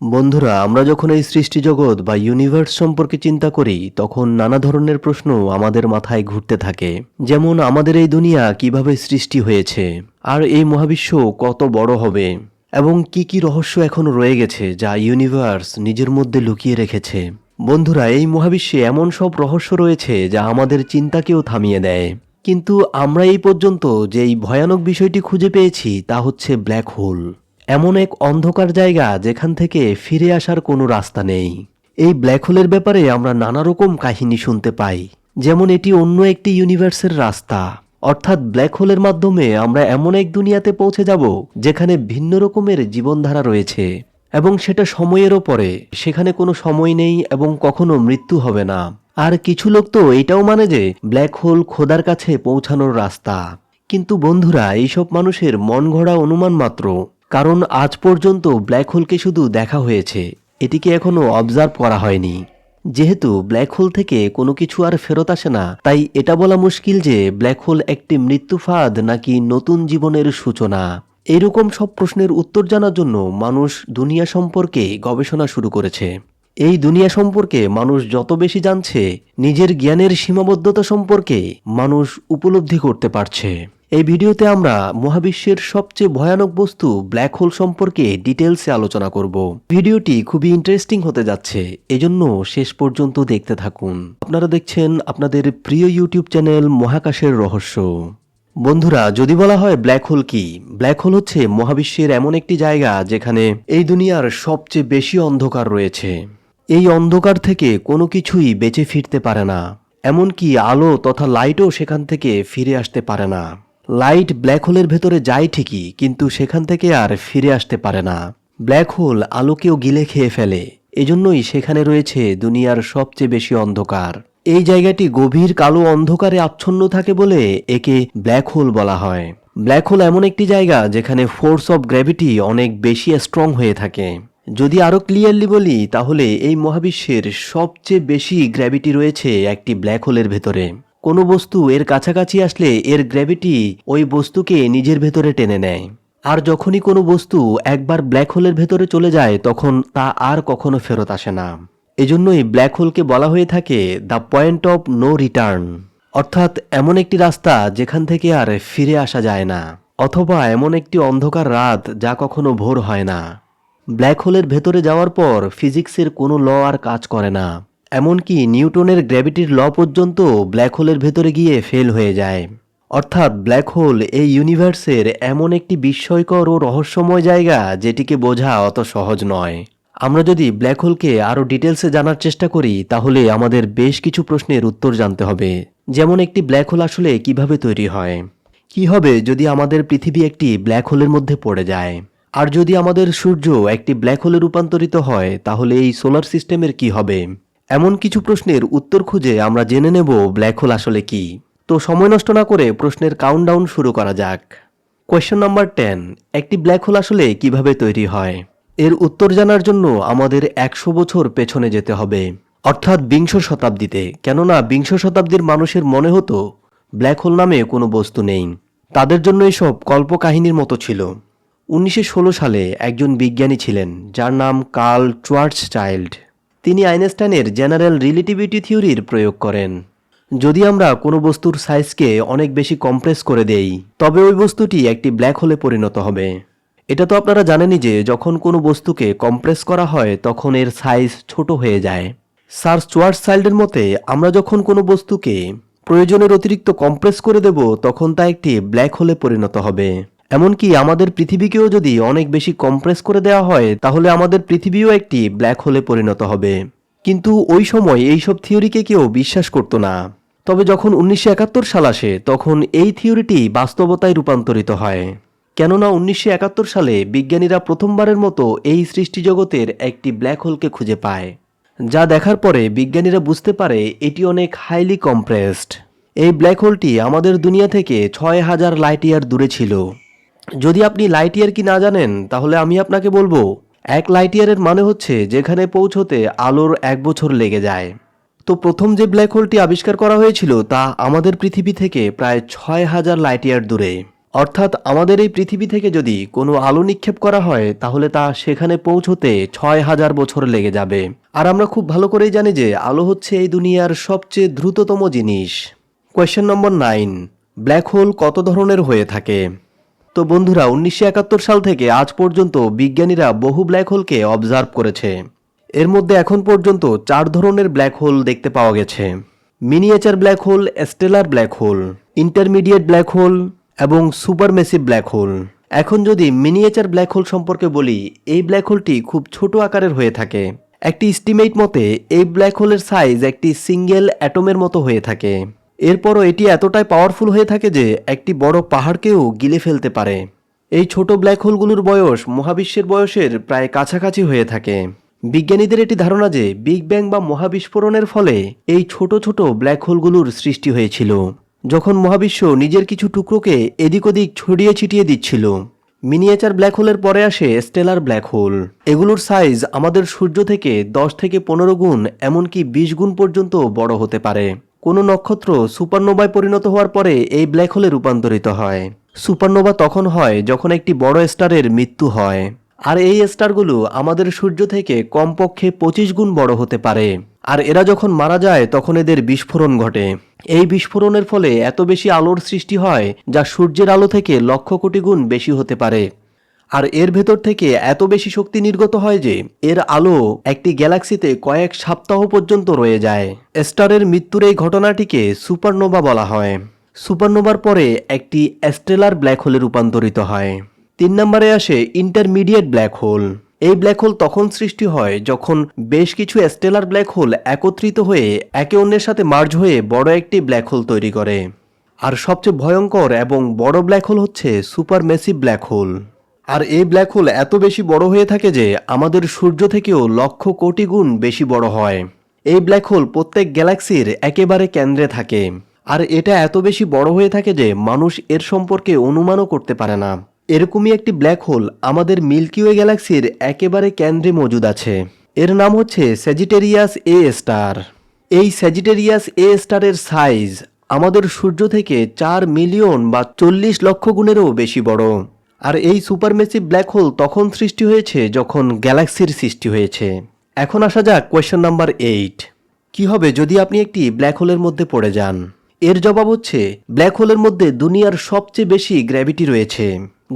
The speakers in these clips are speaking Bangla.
বন্ধুরা, আমরা যখন এই সৃষ্টি জগৎ বা ইউনিভার্স সম্পর্কে চিন্তা করি, তখন নানা ধরনের প্রশ্ন আমাদের মাথায় ঘুরতে থাকে। যেমন, আমাদের এই দুনিয়া কীভাবে সৃষ্টি হয়েছে? আর এই মহাবিশ্ব কত বড় হবে? এবং কি কি রহস্য এখনও রয়ে গেছে যা ইউনিভার্স নিজের মধ্যে লুকিয়ে রেখেছে? বন্ধুরা, এই মহাবিশ্বে এমন সব রহস্য রয়েছে যা আমাদের চিন্তাকেও থামিয়ে দেয়। কিন্তু আমরা এই পর্যন্ত যেই ভয়ানক বিষয়টি খুঁজে পেয়েছি তা হচ্ছে ব্ল্যাক হোল এমন এক অন্ধকার জায়গা যেখান থেকে ফিরে আসার কোনো রাস্তা নেই। এই ব্ল্যাক হোলের ব্যাপারে আমরা নানা রকম কাহিনী শুনতে পাই। যেমন এটি অন্য একটি ইউনিভার্সের রাস্তা। অর্থাৎ ব্ল্যাক হোলের মাধ্যমে আমরা এমন এক দুনিয়াতে পৌঁছে যাব যেখানে ভিন্ন রকমের জীবনধারা রয়েছে এবং সেটা সময়েরও পরে। সেখানে কোনো সময় নেই এবং কখনো মৃত্যু হবে না। আর কিছু লোক তো এটাও মানে যে ব্ল্যাক হোল খোদার কাছে পৌঁছানোর রাস্তা। কিন্তু বন্ধুরা, এইসব মানুষের মন গড়া অনুমান মাত্র। কারণ আজ পর্যন্ত ব্ল্যাক হোলকে শুধু দেখা হয়েছে। এটিকে এখনও অবজার্ভ করা হয়নি। যেহেতু ব্ল্যাক হোল থেকে কোনো কিছু আর ফেরত আসে না, তাই এটা বলা মুশকিল যে ব্ল্যাক হোল একটি মৃত্যু ফাঁদ নাকি নতুন জীবনের সূচনা। এইরকম সব প্রশ্নের উত্তর জানার জন্য মানুষ দুনিয়া সম্পর্কে গবেষণা শুরু করেছে। এই দুনিয়া সম্পর্কে মানুষ যত বেশি জানছে, নিজের জ্ঞানের সীমাবদ্ধতা সম্পর্কে মানুষ উপলব্ধি করতে পারছে। এই ভিডিওতে আমরা মহাবিশ্বের সবচেয়ে ভয়ানক বস্তু ব্ল্যাক হোল সম্পর্কে ডিটেলসে আলোচনা করব। ভিডিওটি খুবই ইন্টারেস্টিং হতে যাচ্ছে, এজন্য শেষ পর্যন্ত দেখতে থাকুন। আপনারা দেখছেন আপনাদের প্রিয় ইউটিউব চ্যানেল মহাকাশের রহস্য। বন্ধুরা, যদি বলা হয় ব্ল্যাক হোল কি? ব্ল্যাক হোল হচ্ছে মহাবিশ্বের এমন একটি জায়গা যেখানে এই দুনিয়ার সবচেয়ে বেশি অন্ধকার রয়েছে। এই অন্ধকার থেকে কোনো কিছুই বেঁচে ফিরতে পারে না, এমনকি আলো তথা লাইটও সেখান থেকে ফিরে আসতে পারে না। লাইট ব্ল্যাক হোলের ভেতরে যায় ঠিকই, কিন্তু সেখান থেকে আর ফিরে আসতে পারে না। ব্ল্যাক হোল আলোকেও গিলে খেয়ে ফেলে। এজন্যই সেখানে রয়েছে দুনিয়ার সবচেয়ে বেশি অন্ধকার। এই জায়গাটি গভীর কালো অন্ধকারে আচ্ছন্ন থাকে বলে একে ব্ল্যাক হোল বলা হয়। ব্ল্যাক হোল এমন একটি জায়গা যেখানে ফোর্স অফ গ্র্যাভিটি অনেক বেশি স্ট্রং হয়ে থাকে। যদি আরও ক্লিয়ারলি বলি, তাহলে এই মহাবিশ্বের সবচেয়ে বেশি গ্র্যাভিটি রয়েছে একটি ব্ল্যাক হোলের ভেতরে। কোনো বস্তু এর কাছাকাছি আসলে এর গ্র্যাভিটি ওই বস্তুকে নিজের ভেতরে টেনে নেয়। আর যখনই কোনো বস্তু একবার ব্ল্যাক হোলের ভেতরে চলে যায়, তখন তা আর কখনো ফেরত আসে না। এজন্যই ব্ল্যাক হোলকে বলা হয়ে থাকে the point of no return অর্থাৎ এমন একটি রাস্তা যেখান থেকে আর ফিরে আসা যায় না, অথবা এমন একটি অন্ধকার রাত যা কখনো ভোর হয় না। ব্ল্যাক হোলের ভেতরে যাওয়ার পর ফিজিক্সের কোনো ল আর কাজ করে না। এমনকি নিউটনের গ্র্যাভিটির ল পর্যন্ত ব্ল্যাক হোলের ভেতরে গিয়ে ফেল হয়ে যায়। অর্থাৎ ব্ল্যাক হোল এই ইউনিভার্সের এমন একটি বিস্ময়কর ও রহস্যময় জায়গা যেটিকে বোঝা অত সহজ নয়। আমরা যদি ব্ল্যাক হোলকে আরও ডিটেলসে জানার চেষ্টা করি, তাহলে আমাদের বেশ কিছু প্রশ্নের উত্তর জানতে হবে। যেমন একটি ব্ল্যাক হোল আসলে কীভাবে তৈরি হয়? কি হবে যদি আমাদের পৃথিবী একটি ব্ল্যাক হোলের মধ্যে পড়ে যায়? আর যদি আমাদের সূর্য একটি ব্ল্যাক হোলে রূপান্তরিত হয়, তাহলে এই সোলার সিস্টেমের কি হবে? এমন কিছু প্রশ্নের উত্তর খুঁজে আমরা জেনে নেব ব্ল্যাক হোল আসলে কি। তো সময় নষ্ট না করে প্রশ্নের কাউন্টডাউন শুরু করা যাক। কোয়েশ্চেন নাম্বার টেন একটি ব্ল্যাক হোল আসলে কীভাবে তৈরি হয়? এর উত্তর জানার জন্য আমাদের একশো বছর পেছনে যেতে হবে। অর্থাৎ বিংশ শতাব্দীতে, কেননা বিংশ শতাব্দীর মানুষের মনে হতো ব্ল্যাক হোল নামে কোনো বস্তু নেই। তাদের জন্য এসব কল্পকাহিনীর মতো ছিল। উনিশশো ষোলো সালে একজন বিজ্ঞানী ছিলেন, যার নাম কার্ল চাইল্ড তিনি আইনস্টাইনের জেনারেল রিলেটিভিটি থিওরির প্রয়োগ করেন। যদি আমরা কোনো বস্তুর সাইজকে অনেক বেশি কম্প্রেস করে দেই, তবে ওই বস্তুটি একটি ব্ল্যাক হোলে পরিণত হবে। এটা তো আপনারা জানেনই যে যখন কোনো বস্তুকে কম্প্রেস করা হয়, তখন এর সাইজ ছোট হয়ে যায়। স্যার স্টুয়ার্ট চাইল্ডের মতে, আমরা যখন কোনো বস্তুকে প্রয়োজনের অতিরিক্ত কম্প্রেস করে দেব, তখন তা একটি ব্ল্যাক হোলে পরিণত হবে। এমনকি আমাদের পৃথিবীকেও যদি অনেক বেশি কম্প্রেস করে দেওয়া হয়, তাহলে আমাদের পৃথিবীও একটি ব্ল্যাক হোলে পরিণত হবে। কিন্তু ওই সময় এইসব থিওরিকে কেউ বিশ্বাস করতো না। তবে যখন উনিশশো একাত্তর সাল আসে, তখন এই থিওরিটি বাস্তবতায় রূপান্তরিত হয়। কেননা উনিশশো একাত্তর সালে বিজ্ঞানীরা প্রথমবারের মতো এই সৃষ্টিজগতের একটি ব্ল্যাক হোলকে খুঁজে পায়। যা দেখার পরে বিজ্ঞানীরা বুঝতে পারে এটি অনেক হাইলি কম্প্রেসড এই ব্ল্যাক হোলটি আমাদের দুনিয়া থেকে ছয় হাজার লাইট ইয়ার দূরে ছিল। যদি আপনি লাইট ইয়ার কি না জানেন, তাহলে আমি আপনাকে বলব, এক লাইট ইয়ারের মানে হচ্ছে যেখানে পৌঁছতে আলোর এক বছর লেগে যায়। তো প্রথম যে ব্ল্যাক হোলটি আবিষ্কার করা হয়েছিল, তা আমাদের পৃথিবী থেকে প্রায় ছয় হাজার লাইট ইয়ার দূরে। অর্থাৎ আমাদের এই পৃথিবী থেকে যদি কোনো আলো নিক্ষেপ করা হয়, তাহলে তা সেখানে পৌঁছতে ছয় হাজার বছর লেগে যাবে। আর আমরা খুব ভালো করেই জানি যে আলো হচ্ছে এই দুনিয়ার সবচেয়ে দ্রুততম জিনিস। Question number nine black hole কত ধরনের হয়ে থাকে? তো বন্ধুরা, উনিশশো একাত্তর সাল থেকে আজ পর্যন্ত বিজ্ঞানীরা বহু ব্ল্যাক হোলকে অবজার্ভ করেছে। এর মধ্যে এখন পর্যন্ত চার ধরনের ব্ল্যাক হোল দেখতে পাওয়া গেছে। Miniature black hole stellar black hole intermediate black hole এবং সুপারমেসিভ ব্ল্যাক হোল এখন যদি মিনিয়েচার ব্ল্যাক হোল সম্পর্কে বলি, এই ব্ল্যাক হোলটি খুব ছোট আকারের হয়ে থাকে। একটি স্টিমেট মতে, এই ব্ল্যাক হোলের সাইজ একটি সিঙ্গেল অ্যাটমের মতো হয়ে থাকে। এরপরও এটি এতটাই পাওয়ারফুল হয়ে থাকে যে একটি বড় পাহাড়কেও গিলে ফেলতে পারে। এই ছোট ব্ল্যাক হোলগুলোর বয়স মহাবিশ্বের বয়সের প্রায় কাছাকাছি হয়ে থাকে। বিজ্ঞানীদের এটি ধারণা যে বিগ ব্যাং বা মহাবিস্ফোরণের ফলে এই ছোট ছোট ব্ল্যাক হোলগুলোর সৃষ্টি হয়েছিল, যখন মহাবিশ্ব নিজের কিছু টুকরোকে এদিক ওদিক ছড়িয়ে ছিটিয়ে দিচ্ছিল। মিনিয়েচার ব্ল্যাক হোলের পরে আসে স্টেলার ব্ল্যাক হোল এগুলোর সাইজ আমাদের সূর্য থেকে দশ থেকে পনেরো গুণ, এমনকি বিশ গুণ পর্যন্ত বড় হতে পারে। কোনো নক্ষত্র সুপারনোভায় পরিণত হওয়ার পরে এই ব্ল্যাক হোলে রূপান্তরিত হয়। সুপারনোভা তখন হয় যখন একটি বড় স্টারের মৃত্যু হয়। আর এই স্টারগুলো আমাদের সূর্য থেকে কমপক্ষে পঁচিশ গুণ বড় হতে পারে। আর এরা যখন মারা যায়, তখন এদের বিস্ফোরণ ঘটে। এই বিস্ফোরণের ফলে এত বেশি আলোর সৃষ্টি হয় যা সূর্যের আলো থেকে লক্ষ কোটি গুণ বেশি হতে পারে। আর এর ভেতর থেকে এত বেশি শক্তি নির্গত হয় যে এর আলো একটি গ্যালাক্সিতে কয়েক সপ্তাহ পর্যন্ত রয়ে যায়। স্টারের মৃত্যুর এই ঘটনাটিকে সুপারনোভা বলা হয়। সুপারনোভার পরে একটি স্টেলার ব্ল্যাক হোলে রূপান্তরিত হয়। তিন নম্বরে আসে ইন্টারমিডিয়েট ব্ল্যাক হোল। এই ব্ল্যাক হোল তখন সৃষ্টি হয় যখন বেশ কিছু স্টেলার ব্ল্যাক হোল একত্রিত হয়ে একে অন্যের সাথে মার্জ হয়ে বড় একটি ব্ল্যাক হোল তৈরি করে। আর সবচেয়ে ভয়ঙ্কর এবং বড় ব্ল্যাক হোল হচ্ছে সুপার মেসিভ ব্ল্যাক হোল। আর এই ব্ল্যাক হোল এত বেশি বড় হয়ে থাকে যে আমাদের সূর্য থেকেও লক্ষ কোটি গুণ বেশি বড় হয়। এই ব্ল্যাক হোল প্রত্যেক গ্যালাক্সির একেবারে কেন্দ্রে থাকে। আর এটা এত বেশি বড় হয়ে থাকে যে মানুষ এর সম্পর্কে অনুমানও করতে পারে না। এরকমই একটি ব্ল্যাক হোল আমাদের মিল্কিওয়ে গ্যালাক্সির একেবারে কেন্দ্রে মজুদ আছে। এর নাম হচ্ছে স্যাজিটেরিয়াস এ স্টার এই স্যাজিটেরিয়াস এ স্টারের সাইজ আমাদের সূর্য থেকে চার মিলিয়ন বা চল্লিশ লক্ষ গুণেরও বেশি বড়। আর এই সুপারমেসিভ ব্ল্যাক হোল তখন সৃষ্টি হয়েছে যখন গ্যালাক্সির সৃষ্টি হয়েছে। এখন আসা যাক কোয়েশ্চেন নাম্বার এইট কি হবে যদি আপনি একটি ব্ল্যাক হোলের মধ্যে পড়ে যান? এর জবাব হচ্ছে ব্ল্যাক হোলের মধ্যে দুনিয়ার সবচেয়ে বেশি গ্র্যাভিটি রয়েছে,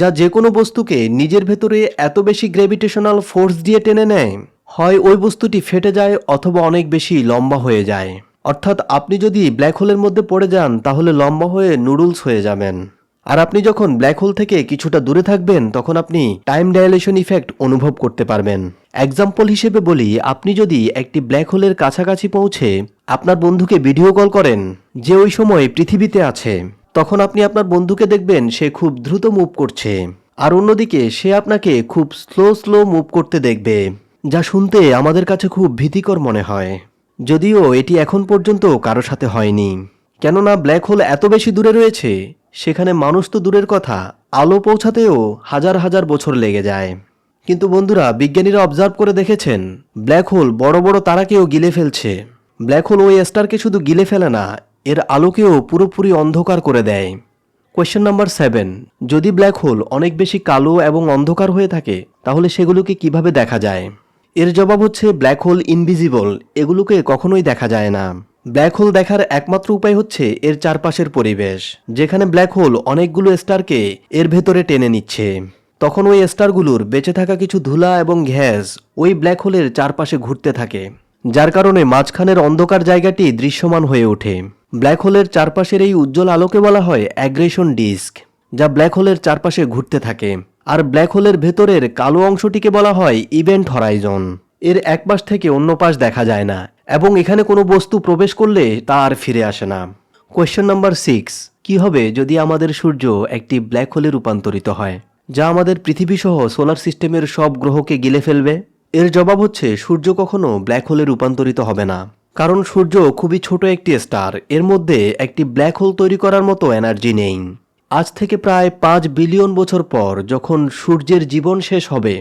যা যে কোনো বস্তুকে নিজের ভেতরে এত বেশি গ্র্যাভিটেশনাল ফোর্স দিয়ে টেনে নেয়, হয় ওই বস্তুটি ফেটে যায় অথবা অনেক বেশি লম্বা হয়ে যায়। অর্থাৎ আপনি যদি ব্ল্যাক হোলের মধ্যে পড়ে যান, তাহলে লম্বা হয়ে নুডলস হয়ে যাবেন। আর আপনি যখন ব্ল্যাক হোল থেকে কিছুটা দূরে থাকবেন, তখন আপনি টাইম ডাইলেশন ইফেক্ট অনুভব করতে পারবেন। এক্সাম্পল হিসেবে বলি, আপনি যদি একটি ব্ল্যাক হোলের কাছাকাছি পৌঁছে আপনার বন্ধুকে ভিডিও কল করেন, যে ওই সময় পৃথিবীতে আছে, তখন আপনি আপনার বন্ধুকে দেখবেন সে খুব দ্রুত মুভ করছে। আর অন্যদিকে, সে আপনাকে খুব স্লো স্লো মুভ করতে দেখবে, যা শুনতে আমাদের কাছে খুব ভীতিকর মনে হয়। যদিও এটি এখন পর্যন্ত কারও সাথে হয়নি। কেননা ব্ল্যাক হোল এত বেশি দূরে রয়েছে সেখানে মানুষ তো দূরের কথা। আলো পৌঁছাতেও হাজার হাজার বছর লেগে যায়। কিন্তু বন্ধুরা, বিজ্ঞানীরা অবজার্ভ করে দেখেছেন ব্ল্যাক হোল বড় বড় তারাকেও গিলে ফেলছে। ব্ল্যাক হোল ওই স্টারকে শুধু গিলে ফেলে না, এর আলোকেও পুরোপুরি অন্ধকার করে দেয়। কোয়েশ্চেন নাম্বার সেভেন যদি ব্ল্যাক হোল অনেক বেশি কালো এবং অন্ধকার হয়ে থাকে, তাহলে সেগুলোকে কীভাবে দেখা যায়? এর জবাব হচ্ছে ব্ল্যাক হোল ইনভিজিবল এগুলোকে কখনোই দেখা যায় না। ব্ল্যাক হোল দেখার একমাত্র উপায় হচ্ছে এর চারপাশের পরিবেশ, যেখানে ব্ল্যাক হোল অনেকগুলো স্টারকে এর ভেতরে টেনে নিচ্ছে। তখন ওই স্টারগুলোর বেঁচে থাকা কিছু ধুলা এবং ঘ্যাস ওই ব্ল্যাক হোলের চারপাশে ঘুরতে থাকে, যার কারণে মাঝখানের অন্ধকার জায়গাটি দৃশ্যমান হয়ে ওঠে। ব্ল্যাক হোলের চারপাশের এই উজ্জ্বল আলোকে বলা হয় অ্যাগ্রেশন ডিস্ক যা ব্ল্যাক হোলের চারপাশে ঘুরতে থাকে। আর ব্ল্যাক হোলের ভেতরের কালো অংশটিকে বলা হয় ইভেন্ট হরাইজন এর এক পাশ থেকে অন্য পাশ দেখা যায় না, এবং এখানে কোনো বস্তু প্রবেশ করলে তা আর ফিরে আসে না। কোয়েশ্চেন নাম্বার সিক্স কি হবে যদি আমাদের সূর্য একটি ব্ল্যাক হোলে রূপান্তরিত হয়, যা আমাদের পৃথিবী সহ সোলার সিস্টেমের সব গ্রহকে গিলে ফেলবে? এর জবাব হচ্ছে, সূর্য কখনো ব্ল্যাক হোলে রূপান্তরিত হবে না, কারণ সূর্য খুবই ছোট একটি স্টার এর মধ্যে একটি ব্ল্যাক হোল তৈরি করার মতো এনার্জি নেই। আজ থেকে প্রায় পাঁচ বিলিয়ন বছর পর যখন সূর্যের জীবন শেষ হবে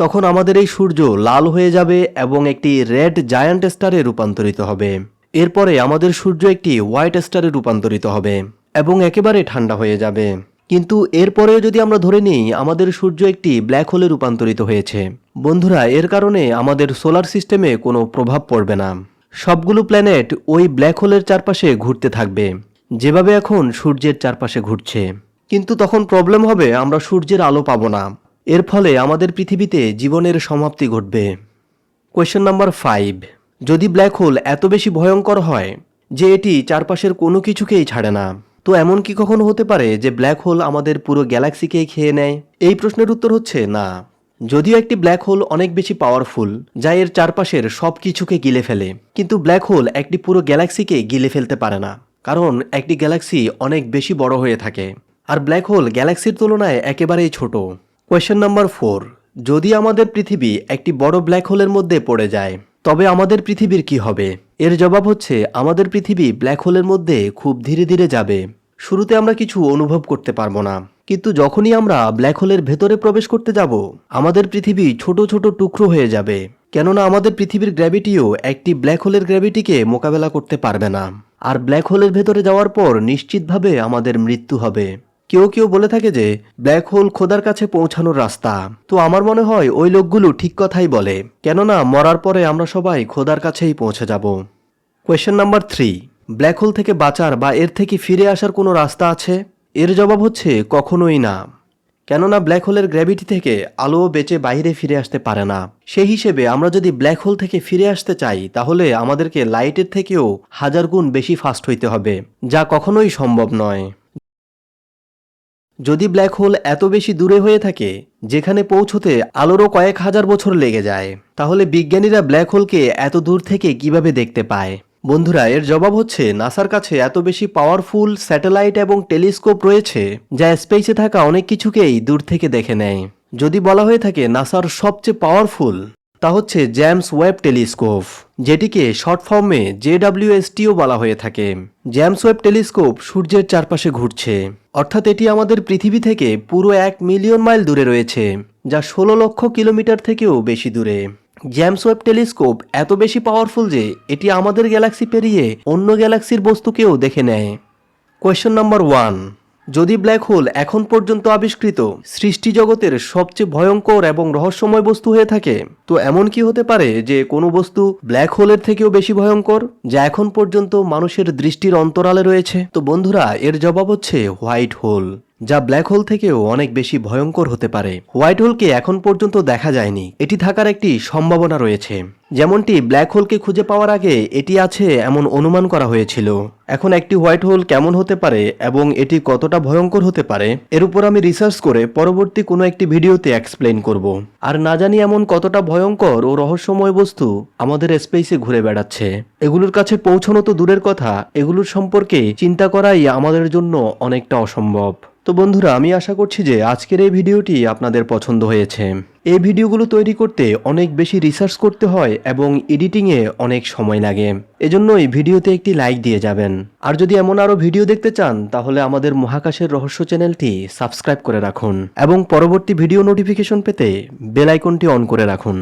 তখন আমাদের এই সূর্য লাল হয়ে যাবে এবং একটি রেড জায়ান্ট স্টারে রূপান্তরিত হবে। এরপরে আমাদের সূর্য একটি হোয়াইট স্টারে রূপান্তরিত হবে এবং একেবারে ঠান্ডা হয়ে যাবে। কিন্তু এরপরেও যদি আমরা ধরে নিই, আমাদের সূর্য একটি ব্ল্যাক হোলে রূপান্তরিত হয়েছে। বন্ধুরা, এর কারণে আমাদের সোলার সিস্টেমে কোনো প্রভাব পড়বে না। সবগুলো প্ল্যানেট ওই ব্ল্যাক হোলের চারপাশে ঘুরতে থাকবে। যেভাবে এখন সূর্যের চারপাশে ঘুরছে। কিন্তু তখন প্রবলেম হবে, আমরা সূর্যের আলো পাবো না। এর ফলে আমাদের পৃথিবীতে জীবনের সমাপ্তি ঘটবে। কোয়েশ্চেন নাম্বার ফাইভ যদি ব্ল্যাক হোল এত বেশি ভয়ঙ্কর হয় যে এটি চারপাশের কোনো কিছুকেই ছাড়ে না, তো এমন কি কখনো হতে পারে যে ব্ল্যাক হোল আমাদের পুরো গ্যালাক্সিকেই খেয়ে নেয়? এই প্রশ্নের উত্তর হচ্ছে না। যদিও একটি ব্ল্যাক হোল অনেক বেশি পাওয়ারফুল যা এর চারপাশের সব কিছুকে গিলে ফেলে, কিন্তু ব্ল্যাক হোল একটি পুরো গ্যালাক্সিকে গিলে ফেলতে পারে না, কারণ একটি গ্যালাক্সি অনেক বেশি বড় হয়ে থাকে। আর ব্ল্যাক হোল গ্যালাক্সির তুলনায় একেবারেই ছোট। কোয়েশ্চেন নাম্বার ফোর যদি আমাদের পৃথিবী একটি বড় ব্ল্যাক হোলের মধ্যে পড়ে যায়, তবে আমাদের পৃথিবীর কি হবে? এর জবাব হচ্ছে, আমাদের পৃথিবী ব্ল্যাক হোলের মধ্যে খুব ধীরে ধীরে যাবে। শুরুতে আমরা কিছু অনুভব করতে পারব না। কিন্তু যখনই আমরা ব্ল্যাক হোলের ভেতরে প্রবেশ করতে যাব, আমাদের পৃথিবী ছোট ছোট টুকরো হয়ে যাবে। কেননা আমাদের পৃথিবীর গ্র্যাভিটিও একটি ব্ল্যাক হোলের গ্র্যাভিটিকে মোকাবেলা করতে পারবে না। আর ব্ল্যাক হোলের ভেতরে যাওয়ার পর নিশ্চিতভাবে আমাদের মৃত্যু হবে। কেউ কেউ বলে থাকে যে, ব্ল্যাক হোল খোদার কাছে পৌঁছানোর রাস্তা। তো আমার মনে হয় ওই লোকগুলো ঠিক কথাই বলে। কেননা, মরার পরে আমরা সবাই খোদার কাছেই পৌঁছে যাব। Question number three black hole থেকে বাঁচার বা এর থেকে ফিরে আসার কোনো রাস্তা আছে? এর জবাব হচ্ছে, কখনোই না। কেননা, ব্ল্যাক হোলের গ্র্যাভিটি থেকে আলো বেঁচে বাইরে ফিরে আসতে পারে না। সেই হিসেবে আমরা যদি ব্ল্যাক হোল থেকে ফিরে আসতে চাই, তাহলে আমাদেরকে লাইটের থেকেও হাজার গুণ বেশি ফাস্ট হইতে হবে, যা কখনোই সম্ভব নয়। যদি ব্ল্যাক হোল এত বেশি দূরে হয়ে থাকে, যেখানে পৌঁছতে আলোরও কয়েক হাজার বছর লেগে যায়, তাহলে বিজ্ঞানীরা ব্ল্যাক হোলকে এত দূর থেকে কীভাবে দেখতে পায়? বন্ধুরা, এর জবাব হচ্ছে, নাসার কাছে এত বেশি পাওয়ারফুল স্যাটেলাইট এবং টেলিস্কোপ রয়েছে, যা স্পেসে থাকা অনেক কিছুকেই দূর থেকে দেখে নেয়। যদি বলা হয়ে থাকে, নাসার সবচেয়ে পাওয়ারফুল তা হচ্ছে জ্যামস ওয়েব টেলিস্কোপ যেটিকে শর্ট ফর্মে জেডাব্লিউএসটিও বলা হয়ে থাকে। জ্যামস ওয়েব টেলিস্কোপ সূর্যের চারপাশে ঘুরছে। অর্থাৎ এটি আমাদের পৃথিবী থেকে পুরো এক মিলিয়ন মাইল দূরে রয়েছে, যা ষোলো লক্ষ কিলোমিটার থেকেও বেশি দূরে। জ্যামস ওয়েব টেলিস্কোপ এত বেশি পাওয়ারফুল যে এটি আমাদের গ্যালাক্সি পেরিয়ে অন্য গ্যালাক্সির বস্তুকেও দেখে নেয়। কোয়েশ্চেন নাম্বার ওয়ান যদি ব্ল্যাক হোল এখন পর্যন্ত আবিষ্কৃত, সৃষ্টি জগতের সবচেয়ে ভয়ঙ্কর এবং রহস্যময় বস্তু হয়ে থাকে, তো এমন কি হতে পারে যে কোনো বস্তু ব্ল্যাক হোলের থেকেও বেশি ভয়ঙ্কর, যা এখন পর্যন্ত মানুষের দৃষ্টির অন্তরালে রয়েছে? তো বন্ধুরা, এর জবাব হচ্ছে হোয়াইট হোল যা ব্ল্যাক হোল থেকেও অনেক বেশি ভয়ঙ্কর হতে পারে। হোয়াইট হোলকে এখন পর্যন্ত দেখা যায়নি। এটি থাকার একটি সম্ভাবনা রয়েছে। যেমনটি ব্ল্যাক হোলকে খুঁজে পাওয়ার আগে এটি আছে এমন অনুমান করা হয়েছিল। এখন একটি হোয়াইট হোল কেমন হতে পারে এবং এটি কতটা ভয়ঙ্কর হতে পারে, এর উপর আমি রিসার্চ করে পরবর্তী কোনো একটি ভিডিওতে এক্সপ্লেন করব। আর না জানি এমন কতটা ভয়ঙ্কর ও রহস্যময় বস্তু আমাদের স্পেসে ঘুরে বেড়াচ্ছে। এগুলোর কাছে পৌঁছানো তো দূরের কথা, এগুলোর সম্পর্কে চিন্তা করাই আমাদের জন্য অনেকটা অসম্ভব। তো বন্ধুরা, আমি আশা করছি যে আজকের এই ভিডিওটি আপনাদের পছন্দ হয়েছে। এই ভিডিওগুলো তৈরি করতে অনেক বেশি রিসার্চ করতে হয় এবং এডিটিংয়ে অনেক সময় লাগে। এজন্যই ভিডিওতে একটি লাইক দিয়ে যাবেন। আর যদি এমন আরও ভিডিও দেখতে চান, তাহলে আমাদের মহাকাশের রহস্য চ্যানেলটি সাবস্ক্রাইব করে রাখুন এবং পরবর্তী ভিডিও নোটিফিকেশন পেতে বেল আইকনটি অন করে রাখুন।